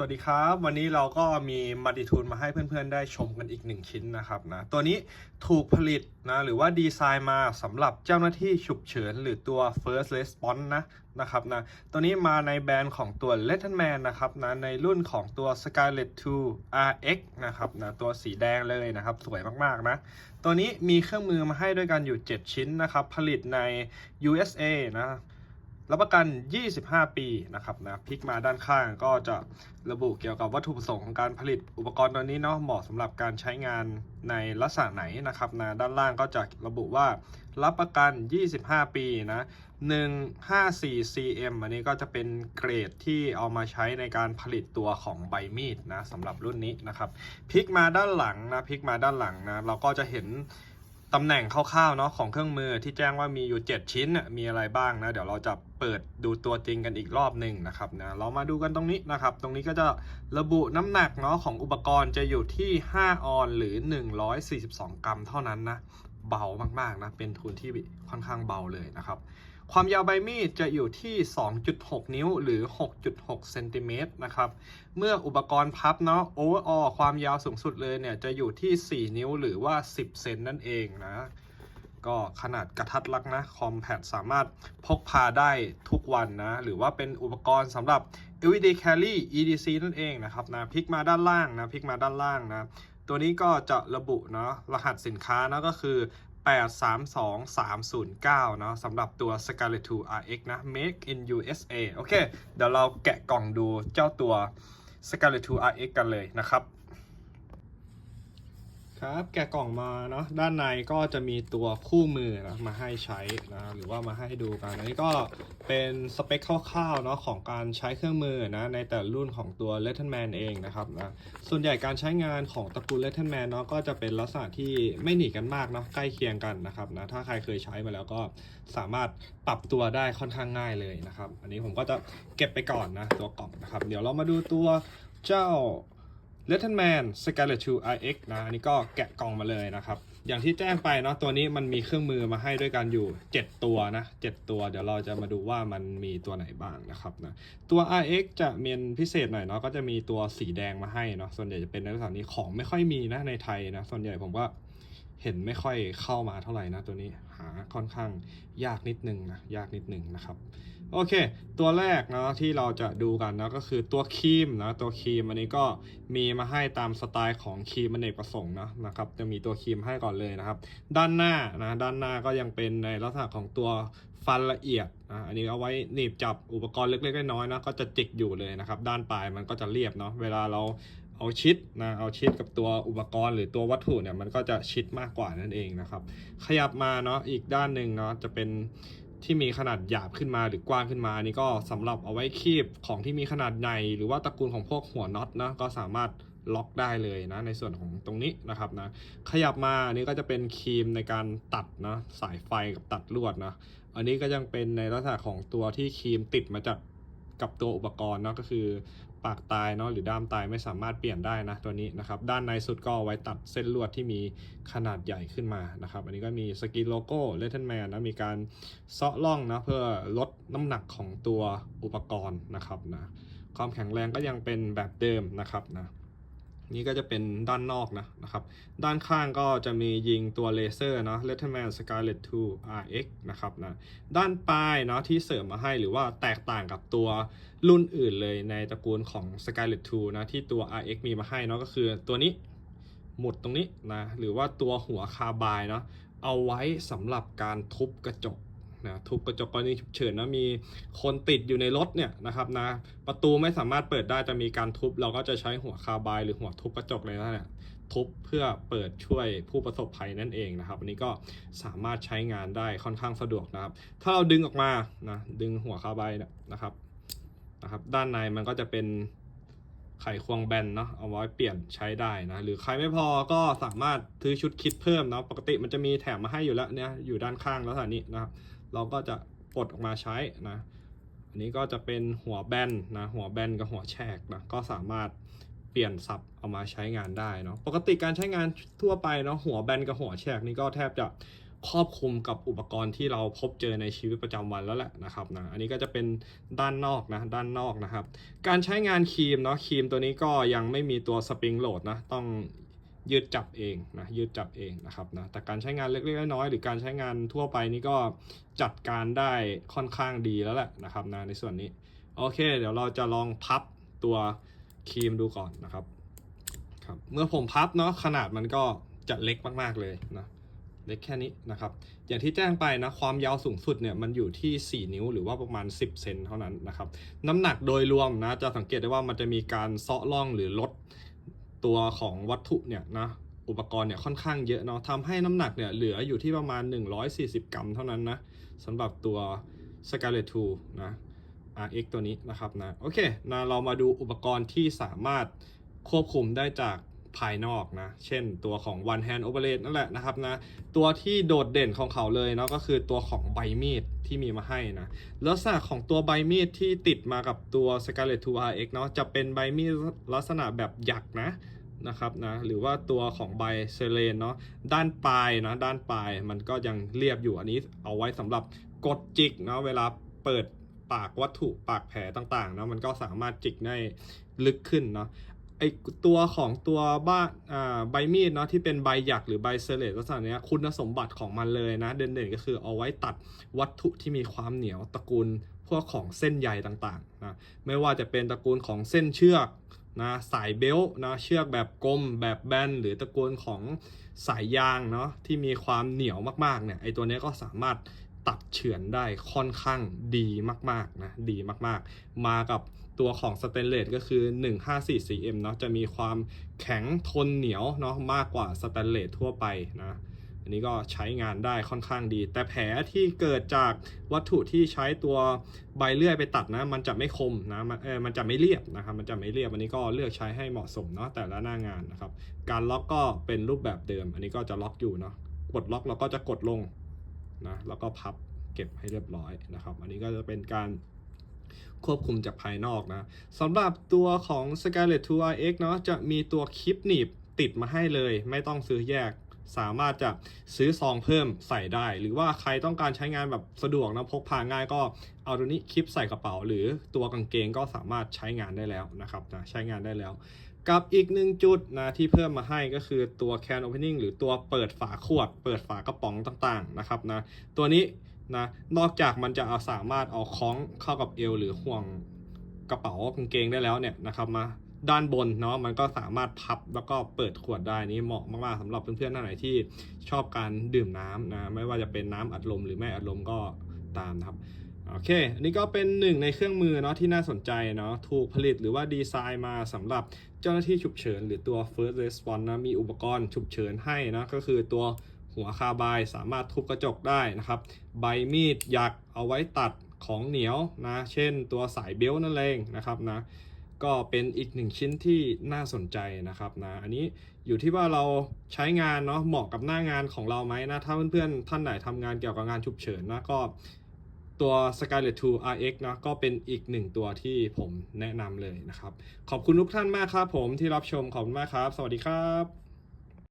สวัสดีครับ วันนี้เราก็มีมัลติทูลมาให้เพื่อนๆ ได้ชมกันอีกหนึ่งชิ้นนะครับนะตัวนี้ถูกผลิตนะหรือว่าดีไซน์มาสำหรับเจ้าหน้าที่ฉุกเฉินหรือตัว first response นะนะครับนะตัวนี้มาในแบรนด์ของตัว Letterman นะครับนะในรุ่นของตัว Scarlett 2 RX นะครับนะตัวสีแดงเลยนะครับ สวยมากๆนะ ตัวนี้มีเครื่องมือมาให้ด้วยกันอยู่ 7 ชิ้นนะครับ ผลิตใน USA นะ รับประกัน 25 ปีนะครับนะพลิกมาด้านข้างก็จะระบุเกี่ยวกับวัตถุประสงค์ของการผลิตอุปกรณ์ตัวนี้เนาะเหมาะสำหรับการใช้งานในลักษณะไหนนะครับนะด้านล่างก็จะระบุว่ารับประกัน 25 ปีนะ154 cm อันนี้ก็จะเป็นเกรดที่เอามาใช้ในการผลิตตัวของใบมีดนะสำหรับรุ่นนี้นะครับพลิกมาด้านหลังนะพลิกมาด้านหลังนะเราก็จะเห็น ตำแหน่งคร่าวๆเนาะของเครื่องมือที่แจ้งว่ามีอยู่ 7 ชิ้นมีอะไรบ้างนะเดี๋ยวเราจะเปิดดูตัวจริงกันอีกรอบหนึ่งนะครับนะเรามาดูกันตรงนี้นะครับ ตรงนี้ก็จะระบุน้ำหนักเนาะของอุปกรณ์จะอยู่ที่ 5 ออนหรือ 142 กรัมเท่านั้นนะเบามากๆนะเป็นทุนที่ค่อนข้างเบาเลยนะครับ ความยาวใบมีดจะอยู่ที่ 2.6 นิ้วหรือ 6.6 เซนติเมตรนะครับ เมื่ออุปกรณ์พับเนาะโอเวอร์ออความยาวสูงสุดเลยเนี่ยจะอยู่ที่ 4 นิ้วหรือว่า 10 เซนนั่นเองนะ ก็ขนาดกระทัดรักนะคอมแพดสามารถพกพาได้ทุกวันนะ หรือว่าเป็นอุปกรณ์สำหรับ everyday carry EDC นั่นเองนะครับนะพลิกมาด้านล่างนะพลิกมาด้านล่างนะตัวนี้ก็จะระบุเนาะรหัสสินค้านะก็คือ832309 เนาะสำหรับตัว Scarlett 2 RX นะ Make in USA โอเค เดี๋ยวเราแกะกล่องดูเจ้าตัว Scarlett 2 RX กันเลยนะครับ ครับแกะกล่องมาเนาะด้านในก็จะมีตัวคู่มือนะมาให้ใช้นะหรือว่ามาให้ดูกันอันนี้ก็เป็นสเปคคร่าวๆเนาะของการใช้เครื่องมือนะในแต่รุ่นของตัว Letterman เองนะครับนะส่วนใหญ่การใช้งานของตระกูล Letterman เนาะก็จะเป็นลักษณะที่ไม่หนีกันมากเนาะใกล้เคียงกันนะครับนะถ้าใครเคยใช้มาแล้วก็สามารถปรับตัวได้ค่อนข้างง่ายเลยนะครับ อันนี้ผมก็จะเก็บไปก่อนนะตัวกล่องนะครับ เดี๋ยวเรามาดูตัวเจ้า l e t t e r m a n Scarlett 2 RX นะอันนี้ก็แกะกล่องมาเลยนะครับ อย่างที่แจ้งไปเนาะตัวนี้มันมีเครื่องมือมาให้ด้วยกันอยู่ 7 ตัวนะ 7 ตัวเดี๋ยวเราจะมาดูว่ามันมีตัวไหนบ้างนะครับนะตัว RX จะเมีพิเศษหน่อยเนาะก็จะมีตัวสีแดงมาให้เนาะส่วนใหญ่จะเป็นในลักษณะนี้ของไม่ค่อยมีนะในไทยนะส่วนใหญ่ผมว่า เห็นไม่ค่อยเข้ามาเท่าไหร่นะตัวนี้หาค่อนข้างยากนิดนึงนะยากนิดนึงนะครับโอเค ตัวแรกนะที่เราจะดูกันนะก็คือตัวครีมนะตัวครีมอันนี้ก็มีมาให้ตามสไตล์ของครีมอเนกประสงค์นะนะครับจะมีตัวครีมให้ก่อนเลยนะครับ ด้านหน้านะด้านหน้าก็ยังเป็นในลักษณะของตัวฟันละเอียดนะอันนี้เอาไว้หนีบจับอุปกรณ์เล็กๆน้อยๆนะก็จะจิกอยู่เลยนะครับ ด้านปลายมันก็จะเรียบเนาะเวลาเรา เอาชิดนะเอาชิดกับตัวอุปกรณ์หรือตัววัตถุเนี่ยมันก็จะชิดมากกว่านั่นเองนะครับ ขยับมาเนาะอีกด้านหนึ่งเนาะจะเป็นที่มีขนาดหยาบขึ้นมาหรือกว้างขึ้นมาอันนี้ก็สำหรับเอาไว้คีบของที่มีขนาดใหญ่หรือว่าตระกูลของพวกหัวน็อตนะก็สามารถล็อกได้เลยนะในส่วนของตรงนี้นะครับนะขยับมาอันนี้ก็จะเป็นครีมในการตัดนะสายไฟกับตัดลวดนะอันนี้ก็ยังเป็นในลักษณะของตัวที่ครีมติดมาจาก กับตัวอุปกรณ์เนาะก็คือปากตายเนาะหรือด้ามตายไม่สามารถเปลี่ยนได้นะตัวนี้นะครับด้านในสุดก็เอาไว้ตัดเส้นลวดที่มีขนาดใหญ่ขึ้นมานะครับอันนี้ก็มีสกรีนโลโก้เลทเทนแมนนะมีการเซาะล่องนะเพื่อลดน้ำหนักของตัวอุปกรณ์นะครับนะความแข็งแรงก็ยังเป็นแบบเดิมนะครับนะ นี่ก็จะเป็นด้านนอกนะนะครับ ด้านข้างก็จะมียิงตัวเลเซอร์เนาะ Letterman Scarlett 2 RX นะครับนะ ด้านปลายเนาะที่เสริมมาให้หรือว่าแตกต่างกับตัวรุ่นอื่นเลยในตระกูลของ Scarlett 2 นะ ที่ตัว RX มีมาให้เนาะก็คือตัวนี้หมุดตรงนี้นะ หรือว่าตัวหัวคาบายเนาะเอาไว้สำหรับการทุบกระจก นะทุบกระจกกรณีฉุกเฉินนะมีคนติดอยู่ในรถเนี่ยนะครับนะประตูไม่สามารถเปิดได้จะมีการทุบ เราก็จะใช้หัวคาบายหรือหัวทุบกระจกเลยนะเนี่ยทุบเพื่อเปิดช่วยผู้ประสบภัยนั่นเองนะครับอันนี้ก็สามารถใช้งานได้ค่อนข้างสะดวกนะครับ ถ้าเราดึงออกมานะดึงหัวคาบายนะครับนะครับ ด้านในมันก็จะเป็นไขควงแบนเนาะเอาไว้เปลี่ยนใช้ได้นะหรือใครไม่พอก็สามารถซื้อชุดคิดเพิ่มเนาะปกติมันจะมีแถมมาให้อยู่แล้วเนี่ยอยู่ด้านข้างแล้วสถานี้นะครับ เราก็จะปลดออกมาใช้นะ อันนี้ก็จะเป็นหัวแบนนะ หัวแบนกับหัวแฉกนะ ก็สามารถเปลี่ยนสับเอามาใช้งานได้เนาะ ปกติการใช้งานทั่วไปเนาะ หัวแบนกับหัวแฉกนี่ก็แทบจะครอบคลุมกับอุปกรณ์ที่เราพบเจอในชีวิตประจำวันแล้วแหละนะครับนะ อันนี้ก็จะเป็นด้านนอกนะ ด้านนอกนะครับ การใช้งานครีมเนาะ ครีมตัวนี้ก็ยังไม่มีตัวสปริงโหลดนะ ต้อง ยืดจับเองนะยืดจับเองนะครับนะแต่การใช้งานเล็กๆน้อยๆหรือการใช้งานทั่วไปนี่ก็จัดการได้ค่อนข้างดีแล้วแหละนะครับนะในส่วนนี้โอเค เดี๋ยวเราจะลองพับตัวครีมดูก่อนนะครับครับ เมื่อผมพับเนาะขนาดมันก็จะเล็กมากๆเลยนะเล็กแค่นี้นะครับ อย่างที่แจ้งไปนะความยาวสูงสุดเนี่ยมันอยู่ที่ 4 นิ้วหรือว่าประมาณ 10 เซนเท่านั้นนะครับ น้ำหนักโดยรวมนะจะสังเกตได้ว่ามันจะมีการเซาะล่องหรือลด ตัวของวัตถุเนี่ยนะอุปกรณ์เนี่ยค่อนข้างเยอะเนาะทำให้น้ำหนักเนี่ยเหลืออยู่ที่ประมาณ 140 กรัมเท่านั้นนะสำหรับตัว Scarlett 2 นะ RX ตัวนี้นะครับนะ โอเคนะเรามาดูอุปกรณ์ที่สามารถควบคุมได้จาก ภายนอกนะ เช่นตัวของ one hand operate นั่นแหละนะครับนะ ตัวที่โดดเด่นของเขาเลยเนาะก็คือตัวของใบมีดที่มีมาให้นะ ลักษณะของตัวใบมีดที่ติดมากับตัว Scarlett 2 RX เนาะจะเป็นใบมีดลักษณะแบบหยักนะนะครับนะหรือว่าตัวของใบเซเลนเนาะด้านปลายนะด้านปลายมันก็ยังเรียบอยู่อันนี้เอาไว้สำหรับกดจิกเนาะเวลาเปิดปากวัตถุปากแผลต่างๆเนาะมันก็สามารถจิกได้ลึกขึ้นเนาะ ไอตัวของตัวบ้าอ่าใบมีดเนาะที่เป็นใบหยักหรือใบเซเลตลักษณะเนี้ยคุณสมบัติของมันเลยนะ เด่นๆก็คือเอาไว้ตัดวัตถุที่มีความเหนียวตระกูลพวกของเส้นใยต่างๆนะไม่ว่าจะเป็นตระกูลของเส้นเชือกนะสายเบลนะเชือกแบบกลมแบบแบนหรือตระกูลของสายยางเนาะที่มีความเหนียวมากๆเนี่ยไอตัวนี้ก็สามารถ ตัดเฉือนได้ค่อนข้างดีมากๆนะดีมากๆ มากับตัวของสเตนเลสก็คือ 154cm เนาะจะมีความแข็งทนเหนียวเนาะมากกว่าสแตนเลสทั่วไปนะอันนี้ก็ใช้งานได้ค่อนข้างดี แต่แผลที่เกิดจากวัตถุที่ใช้ตัวใบเลื่อยไปตัดนะ มันจะไม่คมนะมันเออมันจะไม่เรียบนะครับ มันจะไม่เรียบอันนี้ก็เลือกใช้ให้เหมาะสมเนาะแต่ละหน้างานนะครับ การล็อกก็เป็นรูปแบบเดิม อันนี้ก็จะล็อกอยู่เนาะกดล็อกเราก็จะกดลง นะแล้วก็พับเก็บให้เรียบร้อยนะครับ อันนี้ก็จะเป็นการควบคุมจากภายนอกนะสำหรับตัวของ Scarlett 2 RX เนาะจะมีตัวคลิปหนีบติดมาให้เลย ไม่ต้องซื้อแยกสามารถจะซื้อซองเพิ่มใส่ได้ หรือว่าใครต้องการใช้งานแบบสะดวกนะพกพาง่ายก็ เอาตัวนี้คลิปใส่กระเป๋า หรือตัวกางเกงก็สามารถใช้งานได้แล้วนะครับนะใช้งานได้แล้ว กับอีกหนึ่งจุดนะที่เพิ่มมาให้ก็คือตัว can opening หรือตัวเปิดฝาขวด เปิดฝากระป๋องต่างๆนะครับนะตัวนี้นะนอกจากมันจะเอาสามารถเอาคล้องเข้ากับเอวหรือห่วงกระเป๋ากางเกงได้แล้วเนี่ยนะครับมาด้านบนเนาะมันก็สามารถพับแล้วก็เปิดขวดได้นี่เหมาะมากๆสำหรับเพื่อนๆท่านไหนที่ชอบการดื่มน้ำนะไม่ว่าจะเป็นน้ำอัดลมหรือไม่อัดลมก็ตามนะครับ โอเค อันนี้ก็เป็นหนึ่งในเครื่องมือเนาะที่น่าสนใจเนาะ ถูกผลิตหรือว่าดีไซน์มาสำหรับเจ้าหน้าที่ฉุกเฉิน หรือตัว first response นะ มีอุปกรณ์ฉุกเฉินให้นะ ก็คือตัวหัวคาบายสามารถทุบกระจกได้นะครับ ใบมีดหยักเอาไว้ตัดของเหนียวนะ เช่นตัวสายเบลนั่นเองนะครับนะ ก็เป็นอีกหนึ่งชิ้นที่น่าสนใจนะครับนะ อันนี้อยู่ที่ว่าเราใช้งานเนาะ เหมาะกับหน้างานของเราไหมนะ ถ้าเพื่อนๆท่านไหนทำงานเกี่ยวกับงานฉุกเฉินนะก็ ตัว Scarlett 2 RX นะก็เป็นอีกหนึ่งตัวที่ผมแนะนำเลยนะครับ ขอบคุณทุกท่านมากครับผมที่รับชมขอบคุณมากครับ สวัสดีครับ